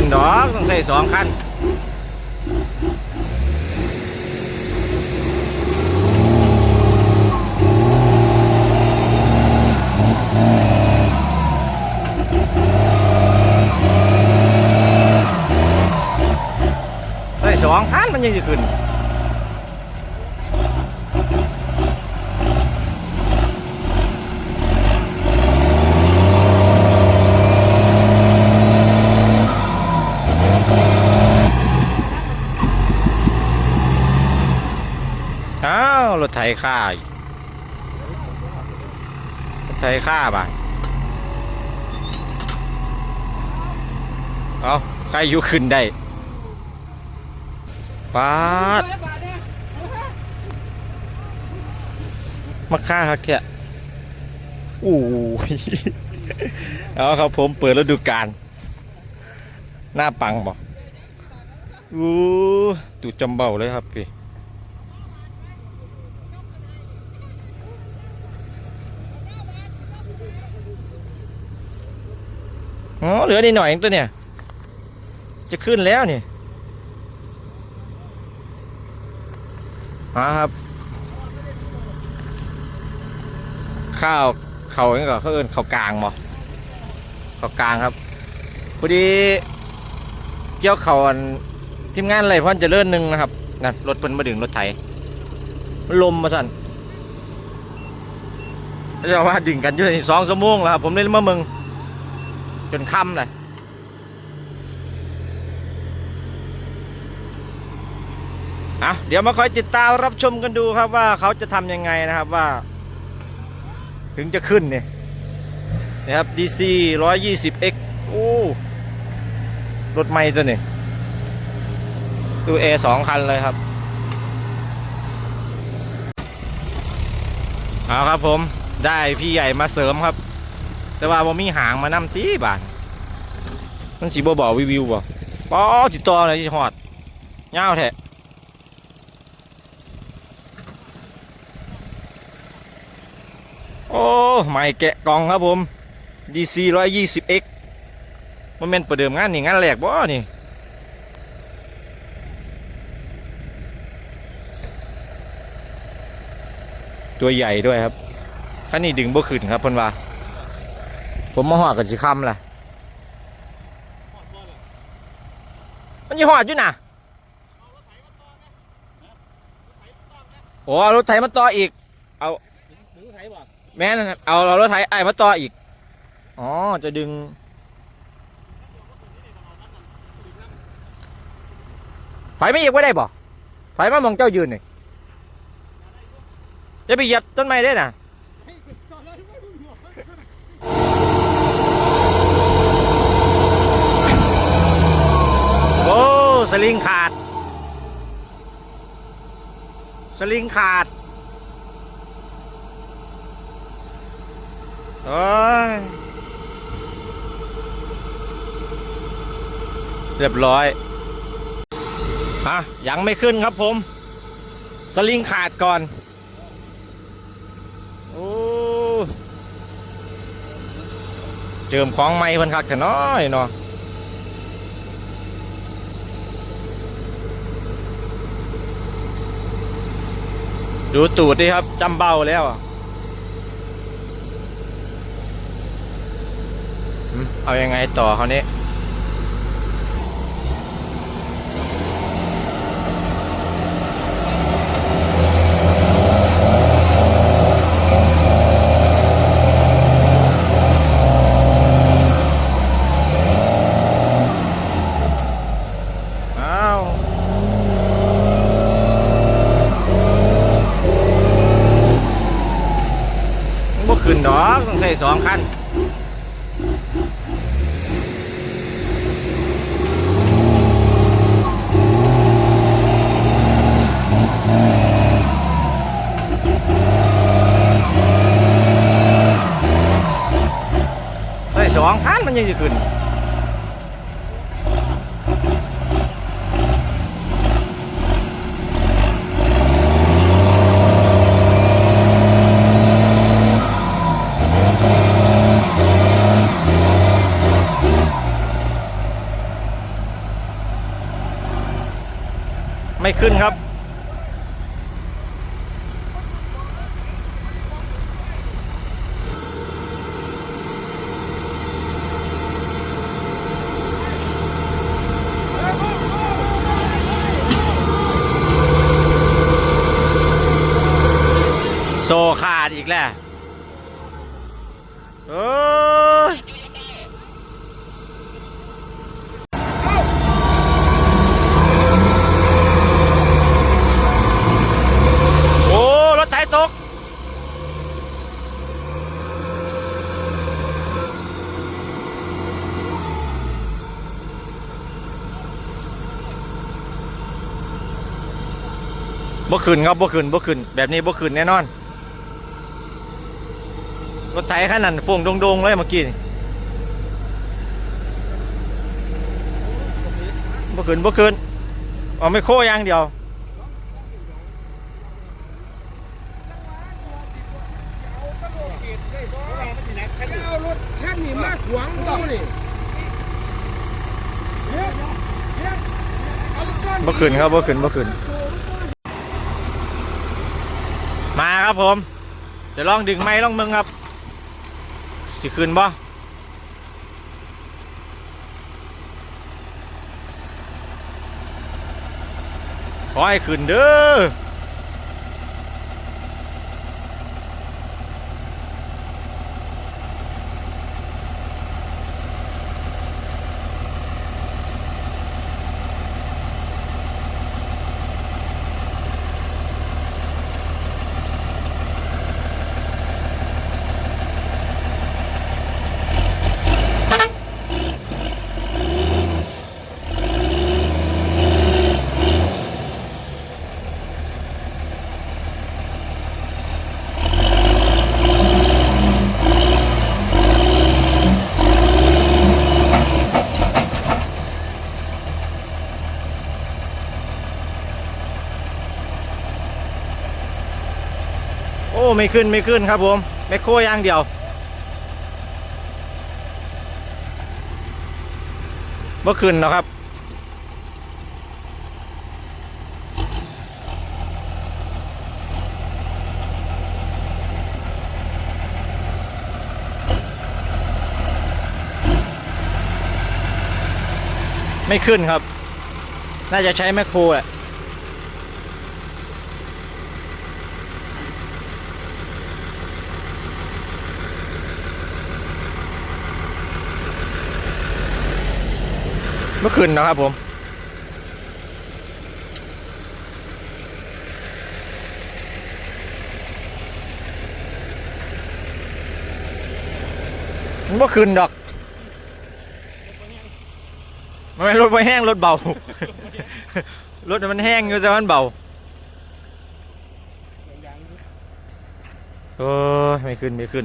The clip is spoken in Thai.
ขึ้นดอกต้องใส่สองคันใส่สองคันมันยังจะขึ้น อ้าวรถไถค่าอีกรถไถค่าบ่ะเอาใครอยู่ขึ้นได้ปาดมาค่าครับแกอู้ยเอาครับผมเปิดฤดูกาลหน้าปังบอกอู้ตูจำเบาเลยครับพี่ อ๋อเหลือนิดหน่อยเองตัวเนี่ย จะขึ้นแล้วนี่มาครับ ข้าวเขาอย่างนี้ก่อนเขาเอินเขากลางบ่เขากลางครับพอดีเกี่ยวเขาอันทีมงานอะไรพ่อนจะเลื่อนหนึ่งนะครับนั่นรถเพิ่นมาดึงรถไถลมมาสั่นแล้วจะว่าดึงกันอยู่ในสองชั่วโมงแล้วครับผมเลยมาเมือง จนค่ำเลย อะ เดี๋ยวมาคอยติดตามรับชมกันดูครับว่าเขาจะทำยังไงนะครับว่า ถึงจะขึ้นเนี่ยนะครับ DC 120X โอ้รถไม่ตัวนี้ตัว A สองคันเลยครับเอาครับผมได้พี่ใหญ่มาเสริมครับ แต่ว่าบ่มีหางมานำตีบานมันสิบ่บอกวิวบ่ป้อจิตอเลยสิฮอดยาวแท้โอ้ไม่แกะกล่องครับผม DC 120X มันเป็นประเดิมงานนี่งานแรกบ่นี่ตัวใหญ่ด้วยครับคันนี้ดึงบ่ขึ้นครับเพิ่นว่า ผมมาหอดกับสิคำล่ะมันยี่หอดอยู่น่ะโอ้เอารถไถมาต่ออีก เอาแม่นเอาเอารถไถไอ้มาต่ออีก อ๋อ จะดึง ไฟไม่เหยียบไว้ได้บ่ไฟมามองเจ้ายืนนี่จะไปเหยียบต้นไม้ได้น่ะ โอ้ สลิงขาด สลิงขาดโอ้ยเรียบร้อยอะยังไม่ขึ้นครับผม สลิงขาดก่อนโอ้เจิมของไม้เพิ่นคักแต่น้อยเนาะ ดูตูดดิครับจำเบาแล้วอะอืมเอายังไงต่อคราวนี้อ้าว บ่ ขึ้นดอกต้องใส่สองคันใส่สองคันมันยังจะขึ้น ขึ้นครับ โซขาดอีกแล้วเอยโอ้ รถไถตก บ่ขึ้นครับบ่ขึ้นบ่ขึ้นแบบนี้บ่ขึ้นแน่นอนรถไถขนาดฟงโดงๆเลยเมื่อกี้นี่บ่ขึ้นบ่ขึ้นเอาไม่โค้อย่างเดียวเอารถท่านนี่มาขวางดูนี่บ่ขึ้นครับบ่ขึ้นบ่ขึ้น มา ครับผม เดี๋ยวลองดึงไม้ลองมึงครับ สิขึ้นบ่ขอให้ขึ้นเด้อ อ้ไม่ขึ้นไม่ขึ้นครับผมแมคโครย่างเดียวบ่ขึ้นเนาะครับไม่ขึ้นครับ น่าจะใช้แมคโครแหละ เมื่อคืนนะครับผมเมื่อคืนดอกมันเป็นรถไม่แห้งรถเบารถมันแห้งอยู่แต่มันเบาเออไม่ขึ้นไม่ขึ้น